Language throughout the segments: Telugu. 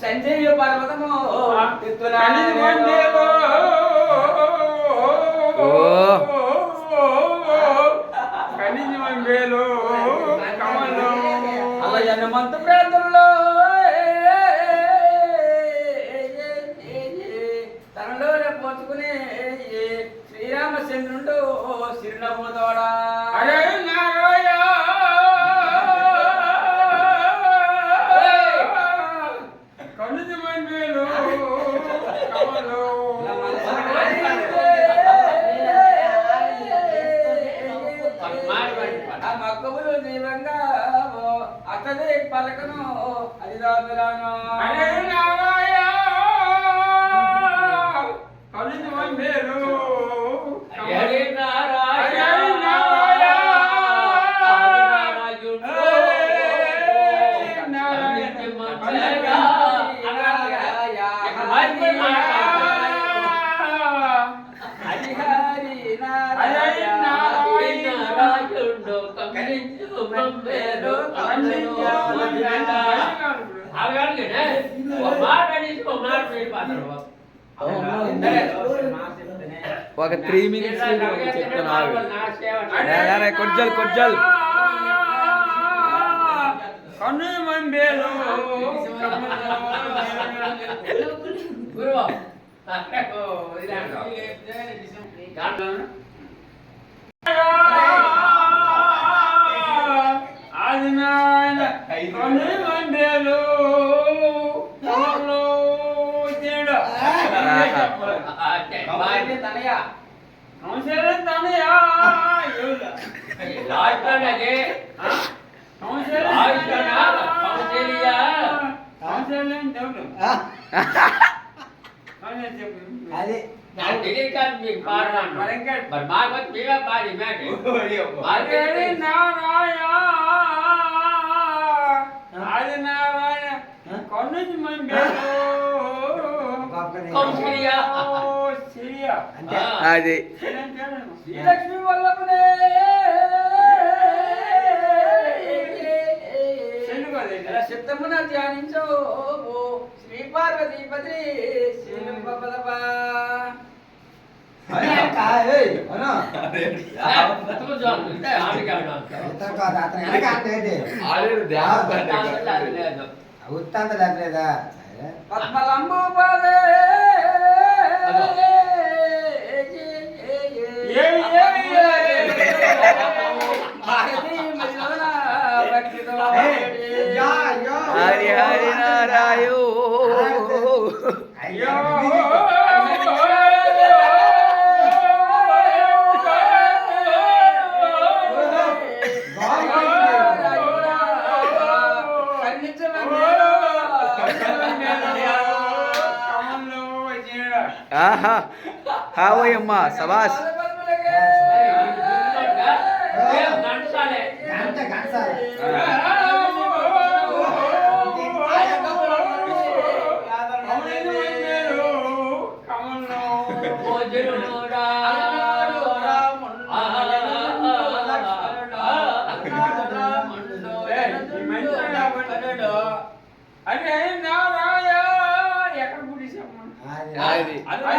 సంజయ పర్వతము మండేలో కమలం అలా హనుమంత ప్రాంతంలో. తనలో పోచుకునే శ్రీరామచంద్రుడు సిరినపోతాడా అరే మక్కములు దీవంగా అతడే పలకను అది రాదురాను అరే నారాయ కనిది ఒక త్రీ మినిట్స్ చెప్తాను. ఆగు. కొజ్జల్ కొజ్జల్. గురువు అది నాకు తెలియక మీకు పాడరాను మరి ఇంకా మరి మాకు వచ్చి మీరే పాడి మ్యాట్ అదే నారాయణ అది నారాయణ కొన్నిది మండేలో అది. శ్రీలక్ష్మి వల్లభనే. చిత్తమున ధ్యానించో. ఓ శ్రీ పార్వతీపతి ఉత్తాంత లేకలేదా పద్మలంబు హరి హరి నారాయణ ఆహా హావయ్యమ్మ సబాస్ గంట గంట అరే నారాయ ఎక్కడ పుట్టించమ్మా అది. అరే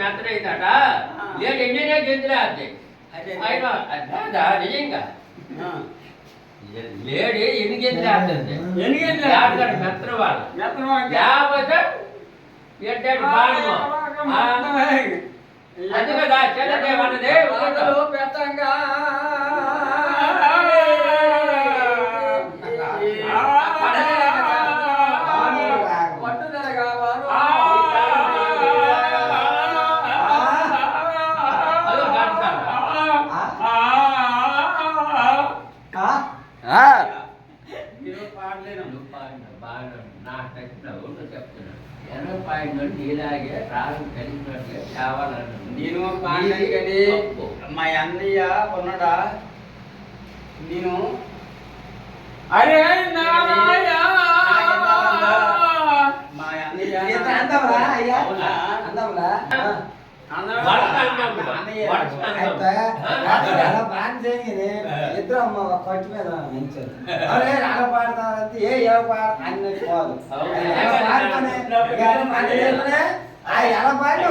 మెత్తనైందట లేదు ఎన్నినే గెంతులే అది. ఆయన అదా నిజంగా. లేడీ ఎన్ని గెంతులే ఆడుతుంది ఎన్ని గెంతులు యాగడు మెత్తన వాళ్ళు లేకపోతే ఎడ్డాడు బాడము అందుకదా చెల్లదేవన్నదే పెద్దంగా. పాయింట్ నీలాగే రాగం కలిగినట్టుగా కావాలను నేను పాడలేను కానీ మా అన్నయ్య కొన్నాడా నేను అరే నారాయణ! అలా ప్లాన్ చేయగానే ఇద్దరు అమ్మ కొట్టు మీద మంచోళ్ళు అరే అలా పాడతారంటే ఏ ఏ పాడ అన్ని పోదు అవును. ఎలా పాడతానే? ఎలా పాడినా